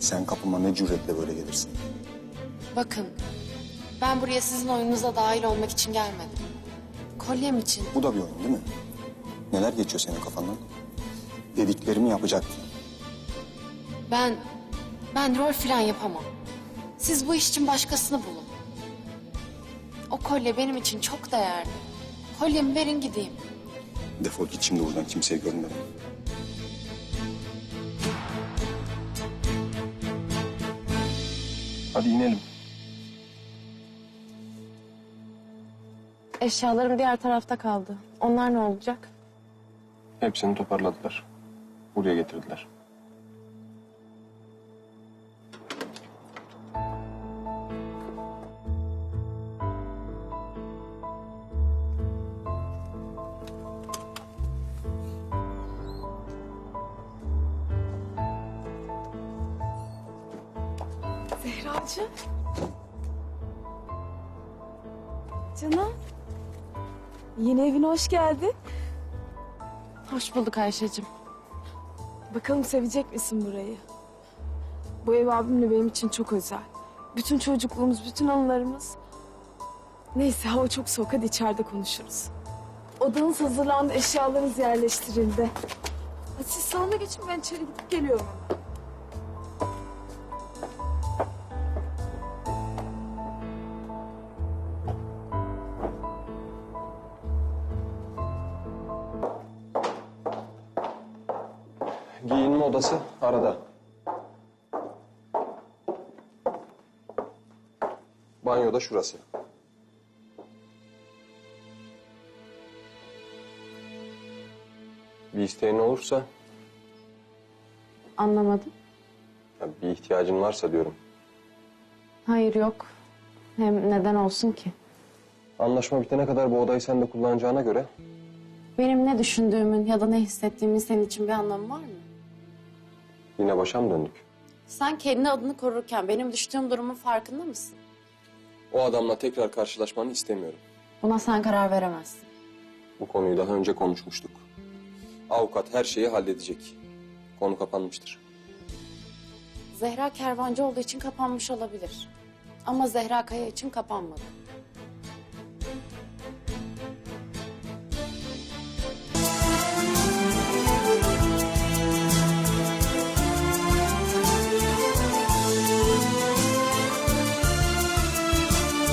Sen kapıma ne cüretle böyle gelirsin? Bakın, ben buraya sizin oyununuza dahil olmak için gelmedim. Kolyem için. Bu da bir oyun değil mi? Neler geçiyor senin kafandan? Dediklerimi yapacaktın. Ben, ben rol falan yapamam. Siz bu iş için başkasını bulun. O kolye benim için çok değerli. Kolyemi verin gideyim. Defol git şimdi buradan kimseye görünmeden. Hadi inelim. Eşyalarım diğer tarafta kaldı. Onlar ne olacak? Hepsini toparladılar. Buraya getirdiler. Zehracığım. Canım. Yeni evine hoş geldin. Hoş bulduk Ayşe'cim. Bakalım sevecek misin burayı? Bu ev abimle benim için çok özel. Bütün çocukluğumuz, bütün anılarımız. Neyse hava çok soğuk hadi içeride konuşuruz. Odanız hazırlandı, eşyalarınız yerleştirildi. Siz salona geçin ben içeri gidip geliyorum Giyinme odası arada. Banyo da şurası. Bir isteğin olursa, Anlamadım. ya bir ihtiyacın varsa diyorum. Hayır yok. Hem neden olsun ki? Anlaşma bitene kadar bu odayı sen de kullanacağına göre Benim ne düşündüğümün ya da ne hissettiğimin senin için bir anlamı var mı? Yine başa mı döndük? Sen kendi adını korurken benim düştüğüm durumun farkında mısın? O adamla tekrar karşılaşmanı istemiyorum. Buna sen karar veremezsin. Bu konuyu daha önce konuşmuştuk. Avukat her şeyi halledecek. Konu kapanmıştır. Zehra kervancı olduğu için kapanmış olabilir. Ama Zehra Kaya için kapanmadı.